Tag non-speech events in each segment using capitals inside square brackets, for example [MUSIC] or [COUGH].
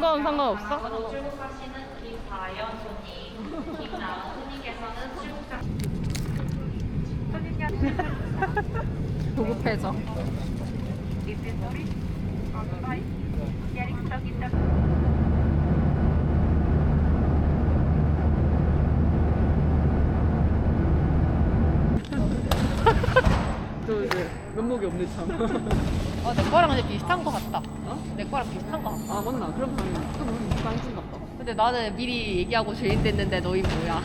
건 상관없어? 출국하시는 김다연 손님, 김나은 손님께서는 출국자 조급해져. 저 이제 면목이 없는 참. [LAUGHS] 어, 내 거랑 근데 비슷한 거 같다. 내 거랑 비슷한 거 같다. 아 맞나? 그럼 다행이다. 그럼 깡친 같다. 근데 나는 미리 얘기하고 죄인 됐는데 너희 뭐야?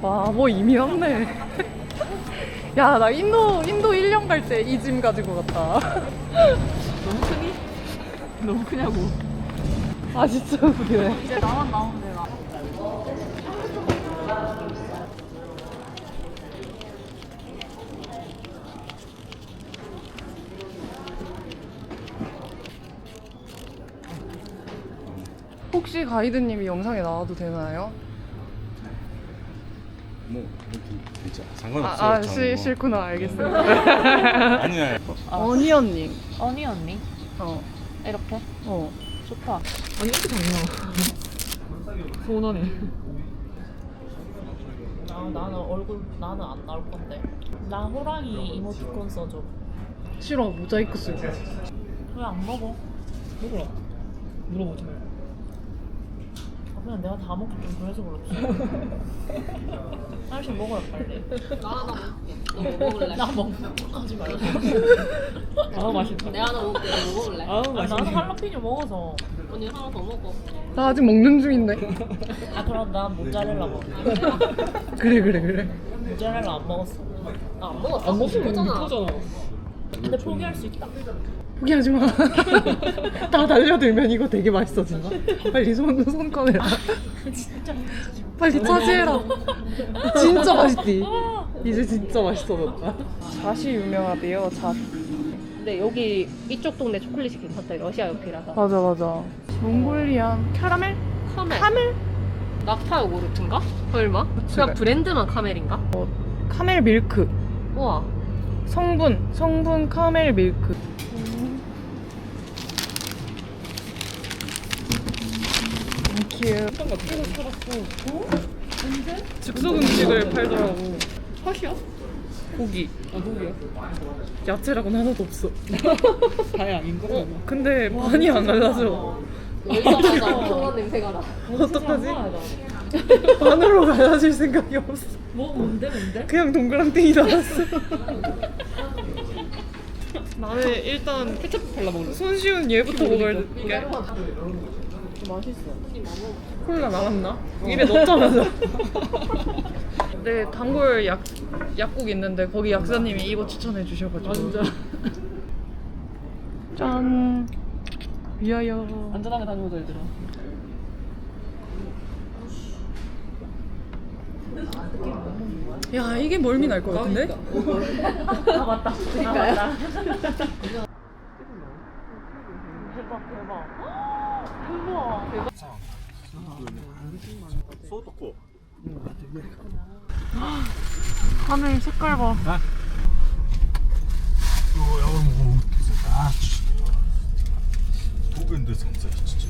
와, 뭐 이미 없네. 야, 나 인도, 인도 1년 갈 때 이 짐 가지고 갔다. 너무 크니? 너무 크냐고. 아, 진짜 웃기네. 이제 나만 나오면 되나? 혹시 가이드님이 영상에 나와도 되나요? 뭐. 아, 상관없어요. 아 싫, 뭐. 싫구나. 알겠어요. 아니야. 어니언님. 언니 언니. 어, 이렇게? 어. 좋다. 아니 이렇게 작냐? 서운하네. 아 나는 얼굴 나는 안 나올 건데. 나 호랑이 이모티콘 써줘. 싫어, 모자이크 쓰고. 왜 안 먹어? 먹으라. 물어보지 말고. 아, 그냥 내가 다 먹기 좀 그래서 그렇지. 하나씩 먹어라 빨리. 나 하나 먹을게. 너뭐 먹을래? 나 먹. 하지 말라. 아 맛있다. 내가 하나 먹을게. 너 먹을래? 아 맛있네. 나는 할라피뇨 먹어서. 언니 하나 더 먹어. 나 아직 먹는 중인데. 아 그럼 난 모짜렐라 먹어. 그래, 그래, 그래. 모짜렐라 안 먹었어. 나 안 먹었어. 안 먹으면 이거잖아. 근데 포기할 수 있다. 포기하지 마. [LAUGHS] 다 달려들면 이거 되게 맛있어진다. 빨리 손, 손 꺼내라. 진짜. 빨리 차지해라. 진짜 맛있지? 이제 진짜 맛있어졌다. 잣이 유명하대요, 잣. 근데 여기 이쪽 동네 초콜릿이 괜찮다. 러시아 옆이라서. 맞아, 맞아. 몽골리안 캐러멜? 카멜. 카멜? 낙타 요구르트인가? 설마? 그냥 브랜드만 카멜인가? 카멜 밀크. 우와. 성분, 성분 카멜 밀크. 땡큐. 즉석 음식을 팔더라고. 팥이야? 고기. 아 누구야? 야채라고는 하나도 없어. [LAUGHS] 다행인 거. 어, 근데 많이 안 갈라져. 엄청난 냄새가 나. 어떡하지? 반으로 갈라질 생각이 없어. 뭐 뭔데 뭔데? 그냥 동그랑땡이 달았어. [LAUGHS] 나는 일단 케첩 발라 먹는. 손쉬운 얘부터 먹을게. 맛있어. 콜라 나왔나? 입에 넣자마자. [LAUGHS] 네, 단골 약, 약국 있는데 거기 약사님이 이거 추천해 주셔가지고. 완전. [LAUGHS] 짠. 위하여. 안전하게 다녀오자 얘들아. 야, 이게 멀미 날 것 같은데? 아 맞다. 드릴까요? [LAUGHS] 대박 대박. 소떡고. 하늘 색깔 봐. 어, 야वर 뭐 어떻게 아, 진짜. 독인데 진짜 진짜.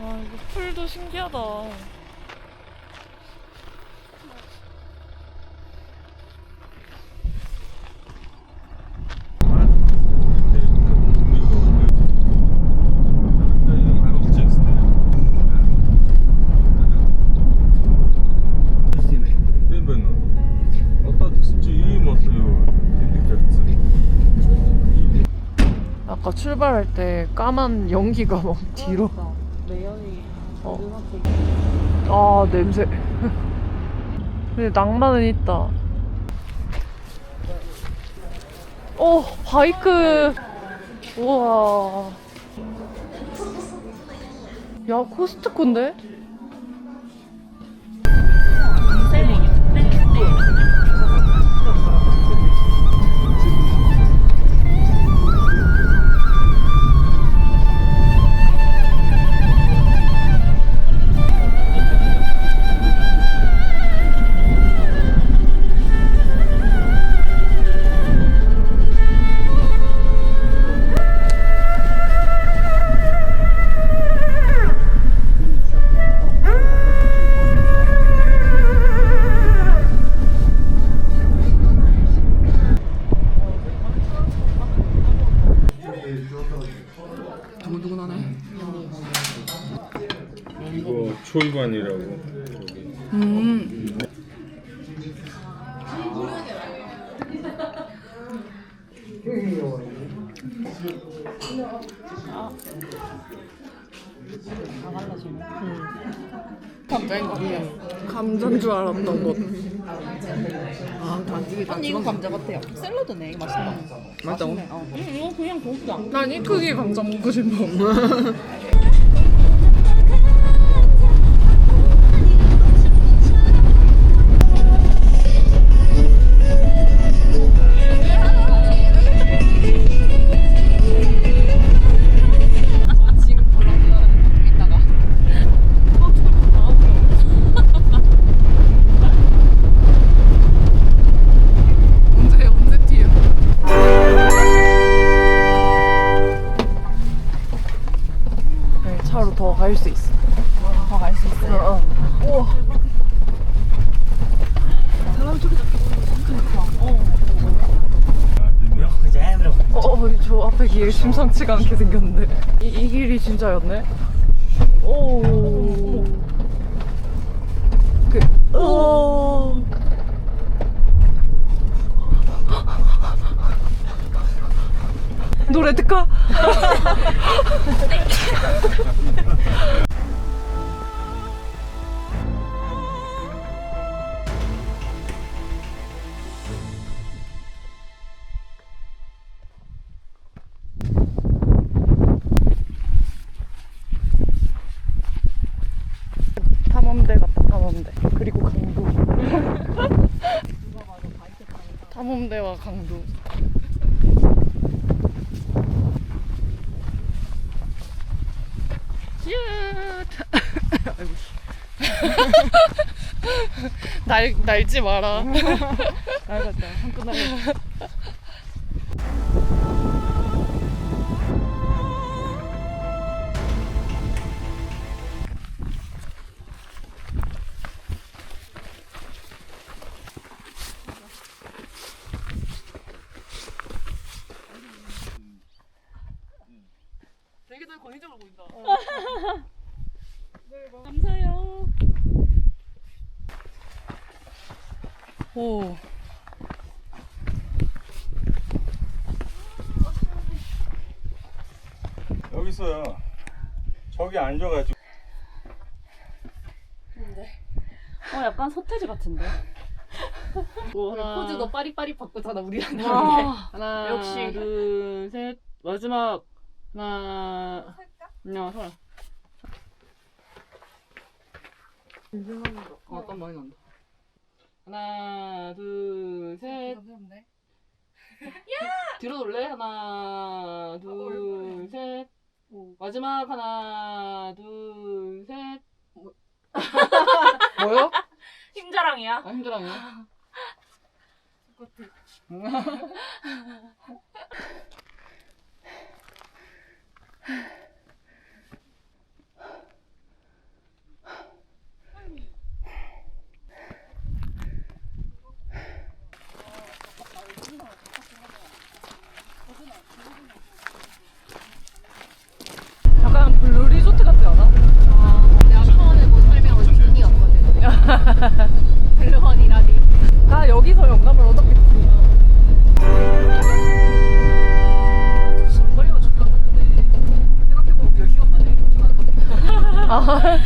와, 이거 풀도 신기하다. 아까 출발할 때 까만 연기가 막 뒤로. 어. 아 냄새. 근데 낭만은 있다. 오 바이크. 우와. 야 코스트코인데? 두근두근하네. 이거 초이반이라고 저기 음. 감자인 것 같아. 감자인 줄 알았던 것. 아, 단지기다. 언니 이거 감자 같아요. 샐러드네. 이거 맛있다. 맞다고? 어. 음, 이거 그냥 고기야. 난이 크기 감자 먹고 싶어. [LAUGHS] 갈 수 있어. 더 갈 수 있어요. 어, 어. 우와. 사람 저기 어, 어, 저 앞에 길 심상치가 않게 생겼는데. 이, 이 길이 진짜였네. 오. 그, 오. 노래 듣까? 탐험대 같다 탐험대. 그리고 강도. [LAUGHS] 탐험대와 강도 날 날지 마라. 알겠다. [LAUGHS] 한번 날. 되게 오. 여기서요 저기 앉아가지고 어, 약간 서태지 같은데. [LAUGHS] 포즈도 빠리빠리 바꾸잖아 우리한테. 하나, 역시. 둘, 셋. 마지막. 하나. 야, 설아. 어, 땀 많이 난다. 하나, 둘, 셋. 뒤로 돌래? 하나, 둘, 셋. 마지막 하나, 둘, 셋. [LAUGHS] 뭐요? 힘자랑이야. 아, 힘들어요. 약간 [LAUGHS] 블루 리조트 같지 않아? 내가 처음에 본 설명은 준이었거든. [LAUGHS] 블루원이라니. 다 여기서 영감을 얻었겠지. 걸리고 잠깐 갔는데 생각해보면 몇 시간 만에 아, [LAUGHS]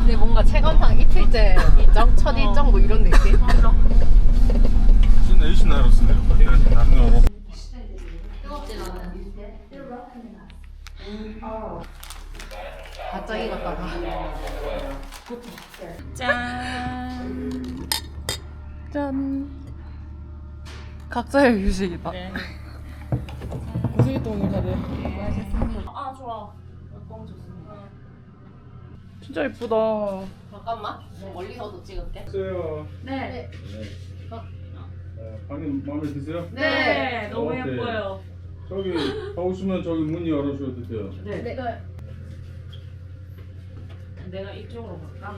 근데 뭔가 체감상 이틀째 일정, 첫 일정 뭐 이런 느낌? 무슨 에이시 나로스네요? 남녀로 갑자기 갔다가. 짠. 짠. 각자의 휴식이다. 네. 고생했다 오늘 다들. 아 좋아. 너무 좋습니다. 진짜 예쁘다. 잠깐만. 멀리서도 찍을게. 있어요. 네. 어, 방님 마음에 드세요? 네, 너무 오케이. 예뻐요. 저기 가오시면 저기 문 열어줘도 돼요. 네. 네. 내가 이쪽으로 갈까?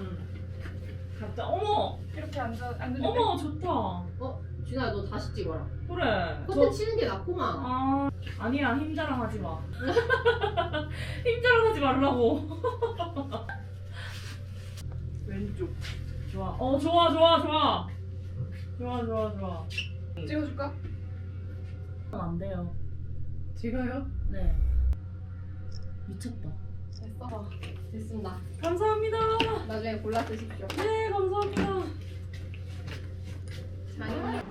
각자 어머 이렇게 앉아 앉는 어머 좋다. 어, 준아 너 다시 찍어라. 그래. 컨텐 치는 게 낫구만. 아 아니야 힘 자랑하지 마. [LAUGHS] 힘 자랑하지 말라고. [LAUGHS] 왼쪽. 좋아. 어 좋아 좋아 좋아. 좋아 좋아 좋아. 찍어줄까? 안 돼요. 제가요? 네. 미쳤다. 됐어. 됐습니다. 감사합니다. 나중에 골라 드십시오. 네 감사합니다. 장인어른.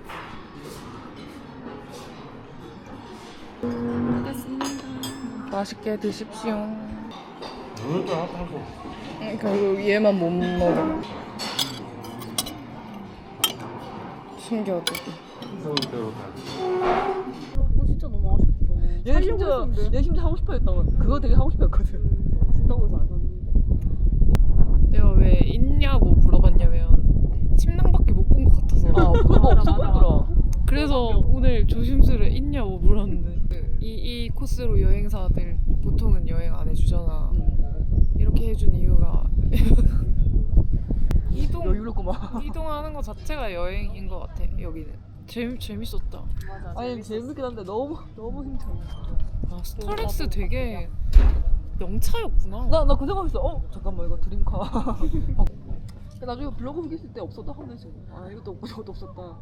맛있게 드십시오. 이것도 아파서. 결국 얘만 못 먹어. 숨겨두고. 서울대로 다. 얘 심지어 얘 심지어 하고 싶어 했던 거. 그거 되게 하고 싶어 했거든. 준다고 해서 안 샀는데. 내가 왜 있냐고 물어봤냐면 침낭밖에 못 본 것 같아서. 아 그거 뭐 없어 보이더라. 그래서 오늘 조심스레 있냐고 물었는데. 그 이, 이 코스로 여행사들 보통은 여행 안 해주잖아. 이렇게 해준 이유가 [LAUGHS] 이동 여유롭구만. 이동하는 것 자체가 여행인 것 같아 여기는. 재밌 재밌었다. 아니 재밌긴 한데 너무 너무 힘들어. 아, 스타렉스 되게 명차였구나. 나나 그 생각했어. 어 잠깐만 이거 드림카. [LAUGHS] 나중에 블로그 쓸때 없었다 하면서 아 이것도 없고 저것도 없었다.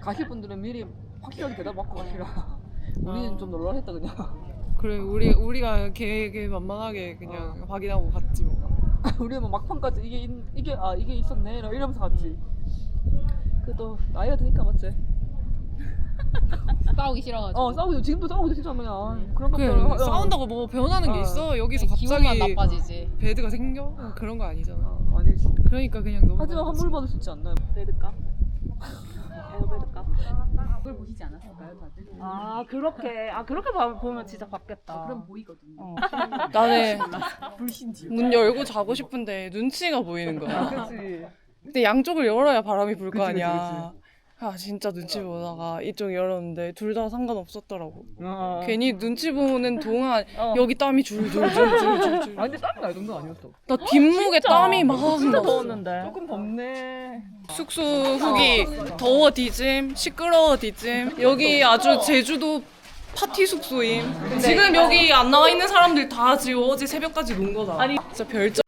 가실 분들은 미리 확실하게 대답 받고 가시라. 우리는 아. 좀 놀랄했다 그냥. 그래 우리 우리가 계획에 만만하게 그냥 확인하고 갔지 뭐. [LAUGHS] 우리는 뭐 막판까지 이게 있, 이게 아 이게 있었네. 이러면서 갔지. 그래도 나이가 드니까 맞지 싸우기 싫어가지고. 어 싸우고 지금도 싸우고 진짜 그냥 아, 그런 그래 것들 어. 싸운다고 뭐 변하는 게 어. 있어 여기서 기분만 갑자기 나빠지지. 배드가 생겨 어, 그런 거 아니잖아. 어, 아니지 그러니까 그냥 너무 하지만 환불 받을 수 있지 않나요? 베드값? 에어베드값? 그걸 보시지 않았을까요, 다들? 아 그렇게 아 그렇게 봐- 보면 진짜 받겠다. 그럼 보이거든요. 어. [LAUGHS] 나는 [LAUGHS] 불신지. 문 열고 자고 싶은데 눈치가 보이는 거야. 그렇지. 근데 양쪽을 열어야 바람이 불 거 그치, 그치, 아니야. 아 진짜 눈치 보다가 이쪽 열었는데 둘 다 상관없었더라고. 어. 괜히 눈치 보는 동안 [LAUGHS] 어. 여기 땀이 줄줄줄줄줄. 아 근데 땀이 날 정도 아니었어. 나 뒷목에 땀이 막 진짜 났어. 더웠는데. 조금 덥네. 숙소 후기 더워 디짐 시끄러워 디짐 여기 아주 제주도 파티 숙소임 지금 여기 안 나와 있는 사람들 다 지금 어제 새벽까지 논 거다 아니, 진짜 별점